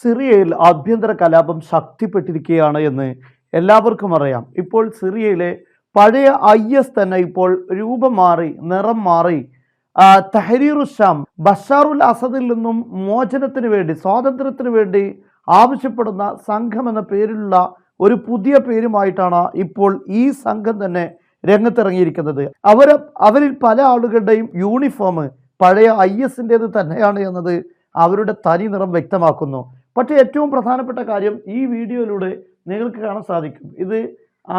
സിറിയയിൽ ആഭ്യന്തര കലാപം എന്ന് എല്ലാവർക്കും അറിയാം. ഇപ്പോൾ സിറിയയിലെ പഴയ ഐ എസ് തന്നെ ഇപ്പോൾ രൂപം മാറി നിറം മാറി തഹരീർ ഷാം ബഷാറുൽ അസദിൽ നിന്നും മോചനത്തിന് വേണ്ടി സ്വാതന്ത്ര്യത്തിന് വേണ്ടി ആവശ്യപ്പെടുന്ന സംഘം എന്ന പേരിലുള്ള ഒരു പുതിയ പേരുമായിട്ടാണ് ഇപ്പോൾ ഈ സംഘം തന്നെ രംഗത്തിറങ്ങിയിരിക്കുന്നത്. അവർ അവരിൽ പല ആളുകളുടെയും യൂണിഫോം പഴയ ഐ എസിന്റേത് തന്നെയാണ് എന്നത് അവരുടെ തനി നിറം വ്യക്തമാക്കുന്നു. പക്ഷേ ഏറ്റവും പ്രധാനപ്പെട്ട കാര്യം ഈ വീഡിയോയിലൂടെ നിങ്ങൾക്ക് കാണാൻ സാധിക്കും. ഇത്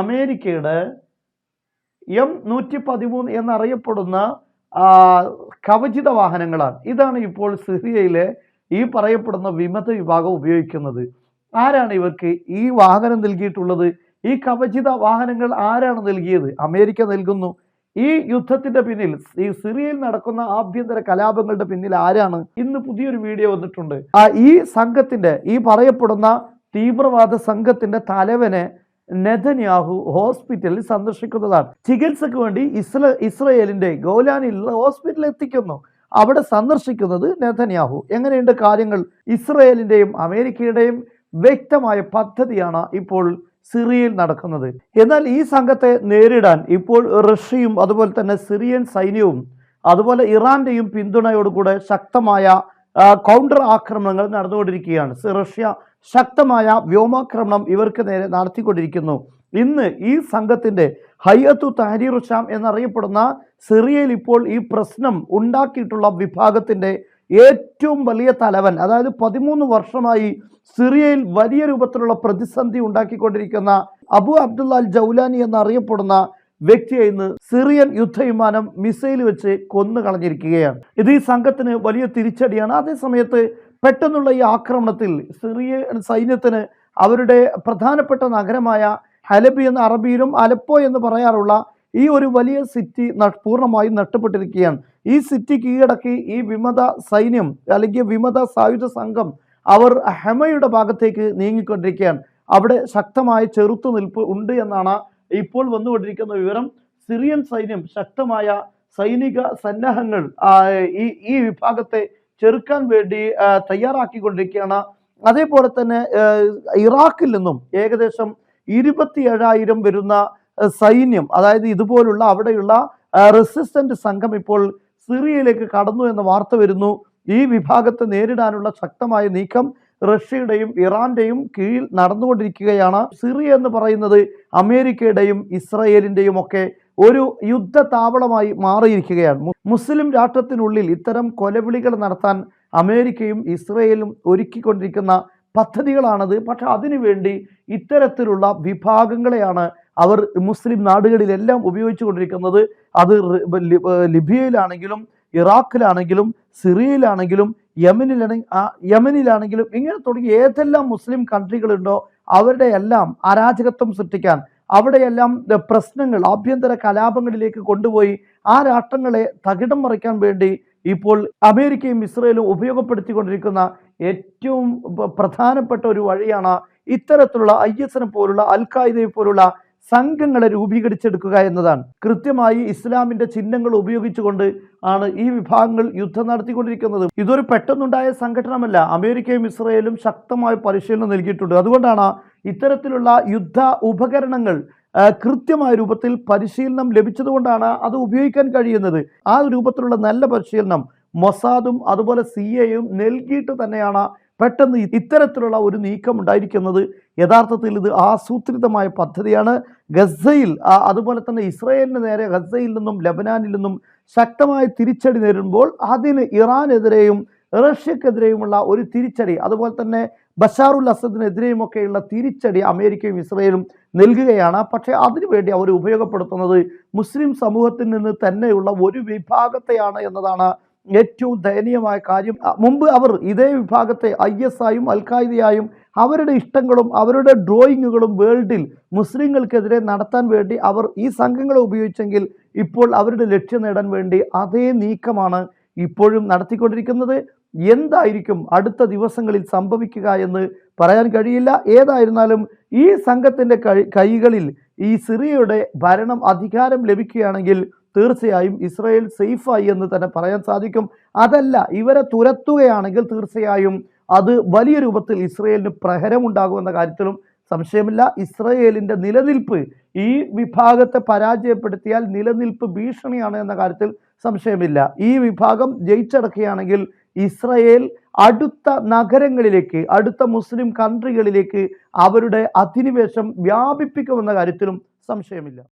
അമേരിക്കയുടെ എം നൂറ്റി പതിമൂന്ന് എന്നറിയപ്പെടുന്ന കവചിത വാഹനങ്ങളാണ്. ഇതാണ് ഇപ്പോൾ സിറിയയിലെ ഈ പറയപ്പെടുന്ന വിമത വിഭാഗം ഉപയോഗിക്കുന്നത്. ആരാണ് ഇവർക്ക് ഈ വാഹനം നൽകിയിട്ടുള്ളത്? ഈ കവചിത വാഹനങ്ങൾ ആരാണ് നൽകിയത്? അമേരിക്ക നൽകുന്നു. ഈ യുദ്ധത്തിന്റെ പിന്നിൽ ഈ സിറിയയിൽ നടക്കുന്ന ആഭ്യന്തര കലാപങ്ങളുടെ പിന്നിൽ ആരാണ്? ഇന്ന് പുതിയൊരു വീഡിയോ വന്നിട്ടുണ്ട്. ആ ഈ സംഘത്തിന്റെ ഈ പറയപ്പെടുന്ന തീവ്രവാദ സംഘത്തിന്റെ തലവനെ നെതന്യാഹു ഹോസ്പിറ്റലിൽ സന്ദർശിക്കുന്നതാണ്. ചികിത്സക്ക് വേണ്ടി ഇസ്ര ഇസ്രയേലിന്റെ ഗോലാനിലുള്ള ഹോസ്പിറ്റലിൽ എത്തിക്കുന്നു. അവിടെ സന്ദർശിക്കുന്നത് നെതന്യാഹു. എങ്ങനെയുണ്ട് കാര്യങ്ങൾ? ഇസ്രയേലിന്റെയും അമേരിക്കയുടെയും വ്യക്തമായ പദ്ധതിയാണ് ഇപ്പോൾ സിറിയയിൽ നടക്കുന്നത്. എന്നാൽ ഈ സംഘത്തെ നേരിടാൻ ഇപ്പോൾ റഷ്യയും അതുപോലെ തന്നെ സിറിയൻ സൈന്യവും അതുപോലെ ഇറാന്റെയും പിന്തുണയോടുകൂടെ ശക്തമായ കൗണ്ടർ ആക്രമണങ്ങൾ നടന്നുകൊണ്ടിരിക്കുകയാണ്. റഷ്യ ശക്തമായ വ്യോമാക്രമണം ഇവർക്ക് നേരെ നടത്തിക്കൊണ്ടിരിക്കുന്നു. ഇന്ന് ഈ സംഘത്തിന്റെ ഹയ്യത്തു തഹരീർ എന്നറിയപ്പെടുന്ന സിറിയയിൽ ഇപ്പോൾ ഈ പ്രശ്നം ഉണ്ടാക്കിയിട്ടുള്ള വിഭാഗത്തിന്റെ ഏറ്റവും വലിയ തലവൻ അതായത് പതിമൂന്ന് വർഷമായി സിറിയയിൽ വലിയ രൂപത്തിലുള്ള പ്രതിസന്ധി ഉണ്ടാക്കിക്കൊണ്ടിരിക്കുന്ന അബു അബ്ദുള്ള അൽ ജൗലാനി എന്നറിയപ്പെടുന്ന വ്യക്തിയെ ഇന്ന് സിറിയൻ യുദ്ധവിമാനം മിസൈൽ വെച്ച് കൊന്നു കളഞ്ഞിരിക്കുകയാണ്. ഇത് ഈ സംഘത്തിന് വലിയ തിരിച്ചടിയാണ്. അതേസമയത്ത് പെട്ടെന്നുള്ള ഈ ആക്രമണത്തിൽ സിറിയൻ സൈന്യത്തിന് അവരുടെ പ്രധാനപ്പെട്ട നഗരമായ ഹലബി എന്ന അറബിയിലും അലപ്പോ എന്ന് പറയാറുള്ള ഈ ഒരു വലിയ സിറ്റി പൂർണമായും നഷ്ടപ്പെട്ടിരിക്കുകയാണ്. ഈ സിറ്റി കീഴടക്കി ഈ വിമത സൈന്യം അല്ലെങ്കിൽ വിമത സായുധ സംഘം അവർ ഹെമയുടെ ഭാഗത്തേക്ക് നീങ്ങിക്കൊണ്ടിരിക്കുകയാണ്. അവിടെ ശക്തമായ ചെറുത്തുനിൽപ്പ് ഉണ്ട് എന്നാണ് ഇപ്പോൾ വന്നുകൊണ്ടിരിക്കുന്ന വിവരം. സിറിയൻ സൈന്യം ശക്തമായ സൈനിക സന്നാഹങ്ങൾ ഈ ഈ വിഭാഗത്തെ ചെറുക്കാൻ വേണ്ടി തയ്യാറാക്കിക്കൊണ്ടിരിക്കുകയാണ്. അതേപോലെ തന്നെ ഇറാഖിൽ നിന്നും ഏകദേശം ഇരുപത്തി ഏഴായിരം വരുന്ന സൈന്യം അതായത് ഇതുപോലുള്ള അവിടെയുള്ള റെസിസ്റ്റന്റ് സംഘം ഇപ്പോൾ സിറിയയിലേക്ക് കടന്നു എന്ന വാർത്ത വരുന്നു. ഈ വിഭാഗത്തെ നേരിടാനുള്ള ശക്തമായ നീക്കം റഷ്യയുടെയും ഇറാന്റെയും കീഴിൽ നടന്നുകൊണ്ടിരിക്കുകയാണ്. സിറിയ എന്ന് പറയുന്നത് അമേരിക്കയുടെയും ഇസ്രയേലിന്റെയും ഒക്കെ ഒരു യുദ്ധ താവളമായി മാറിയിരിക്കുകയാണ് മുസ്ലിം രാഷ്ട്രത്തിനുള്ളിൽ ഇത്തരം കൊലവിളികൾ നടത്താൻ അമേരിക്കയും ഇസ്രയേലും ഒരുക്കിക്കൊണ്ടിരിക്കുന്ന പദ്ധതികളാണത്. പക്ഷെ അതിനുവേണ്ടി ഇത്തരത്തിലുള്ള വിഭാഗങ്ങളെയാണ് അവർ മുസ്ലിം നാടുകളിലെല്ലാം ഉപയോഗിച്ചു കൊണ്ടിരിക്കുന്നത് അത് ലിബിയയിലാണെങ്കിലും ഇറാഖിലാണെങ്കിലും സിറിയയിലാണെങ്കിലും യമനിലാണെങ്കിൽ യമനിലാണെങ്കിലും ഇങ്ങനെ തുടങ്ങി ഏതെല്ലാം മുസ്ലിം കൺട്രികളുണ്ടോ അവരുടെ എല്ലാം അരാജകത്വം സൃഷ്ടിക്കാൻ അവിടെയെല്ലാം പ്രശ്നങ്ങൾ ആഭ്യന്തര കലാപങ്ങളിലേക്ക് കൊണ്ടുപോയി ആ രാഷ്ട്രങ്ങളെ തകിടം മറിക്കാൻ വേണ്ടി ഇപ്പോൾ അമേരിക്കയും ഇസ്രയേലും ഉപയോഗപ്പെടുത്തിക്കൊണ്ടിരിക്കുന്ന ഏറ്റവും പ്രധാനപ്പെട്ട ഒരു വഴിയാണ് ഇത്തരത്തിലുള്ള ഐ പോലുള്ള അൽ ഖായിദയെ പോലുള്ള സംഘങ്ങളെ രൂപീകരിച്ചെടുക്കുക എന്നതാണ്. കൃത്യമായി ഇസ്ലാമിന്റെ ചിഹ്നങ്ങൾ ഉപയോഗിച്ചുകൊണ്ട് ആണ് ഈ വിഭാഗങ്ങൾ യുദ്ധം നടത്തിക്കൊണ്ടിരിക്കുന്നത്. ഇതൊരു പെട്ടെന്നുണ്ടായ സംഘടനമല്ല. അമേരിക്കയും ഇസ്രയേലും ശക്തമായ പരിശീലനം നൽകിയിട്ടുണ്ട്. അതുകൊണ്ടാണ് ഇത്തരത്തിലുള്ള യുദ്ധ ഉപകരണങ്ങൾ കൃത്യമായ രൂപത്തിൽ പരിശീലനം ലഭിച്ചതുകൊണ്ടാണ് അത് ഉപയോഗിക്കാൻ കഴിയുന്നത്. ആ രൂപത്തിലുള്ള നല്ല പരിശീലനം മൊസാദും അതുപോലെ സി എയും നൽകിയിട്ട് തന്നെയാണ് പെട്ടെന്ന് ഇത്തരത്തിലുള്ള ഒരു നീക്കം ഉണ്ടായിരിക്കുന്നത് യഥാർത്ഥത്തിൽ ഇത് ആസൂത്രിതമായ പദ്ധതിയാണ്. ഗസയിൽ അതുപോലെ തന്നെ ഇസ്രയേലിന് നേരെ ഗസയിൽ നിന്നും ലബനാനിൽ നിന്നും ശക്തമായ തിരിച്ചടി നേരിടുമ്പോൾ അതിന് ഇറാനെതിരെയും റഷ്യക്കെതിരെയുമുള്ള ഒരു തിരിച്ചടി അതുപോലെ തന്നെ ബഷാറുൽ അസദിനെതിരെയുമൊക്കെയുള്ള തിരിച്ചടി അമേരിക്കയും ഇസ്രയേലും നൽകുകയാണ്. പക്ഷേ അതിനുവേണ്ടി അവർ ഉപയോഗപ്പെടുത്തുന്നത് മുസ്ലിം സമൂഹത്തിൽ നിന്ന് തന്നെയുള്ള ഒരു വിഭാഗത്തെയാണ് എന്നതാണ് ഏറ്റവും ദയനീയമായ കാര്യം. മുമ്പ് അവർ ഇതേ വിഭാഗത്തെ ഐ എസ് ആയും അൽ ഖായിദയായും അവരുടെ ഇഷ്ടങ്ങളും അവരുടെ ഡ്രോയിങ്ങുകളും വേൾഡിൽ മുസ്ലിങ്ങൾക്കെതിരെ നടത്താൻ വേണ്ടി അവർ ഈ സംഘങ്ങളെ ഉപയോഗിച്ചെങ്കിൽ ഇപ്പോൾ അവരുടെ ലക്ഷ്യം നേടാൻ വേണ്ടി അതേ നീക്കമാണ് ഇപ്പോഴും നടത്തിക്കൊണ്ടിരിക്കുന്നത്. എന്തായിരിക്കും അടുത്ത ദിവസങ്ങളിൽ സംഭവിക്കുക എന്ന് പറയാൻ കഴിയില്ല. ഏതായിരുന്നാലും ഈ സംഘത്തിന്റെ കൈകളിൽ ഈ സിറിയയുടെ ഭരണം അധികാരം ലഭിക്കുകയാണെങ്കിൽ തീർച്ചയായും ഇസ്രായേൽ സേഫായി എന്ന് തന്നെ പറയാൻ സാധിക്കും. അതല്ല ഇവരെ തുരത്തുകയാണെങ്കിൽ തീർച്ചയായും അത് വലിയ രൂപത്തിൽ ഇസ്രയേലിന് പ്രഹരമുണ്ടാകുമെന്ന കാര്യത്തിലും സംശയമില്ല. ഇസ്രയേലിന്റെ നിലനിൽപ്പ് ഈ വിഭാഗത്തെ പരാജയപ്പെടുത്തിയാൽ നിലനിൽപ്പ് ഭീഷണിയാണ് എന്ന കാര്യത്തിൽ സംശയമില്ല. ഈ വിഭാഗം ജയിച്ചടക്കുകയാണെങ്കിൽ ഇസ്രയേൽ അടുത്ത നഗരങ്ങളിലേക്ക് അടുത്ത മുസ്ലിം കൺട്രികളിലേക്ക് അവരുടെ അധിനിവേശം വ്യാപിപ്പിക്കുമെന്ന കാര്യത്തിലും സംശയമില്ല.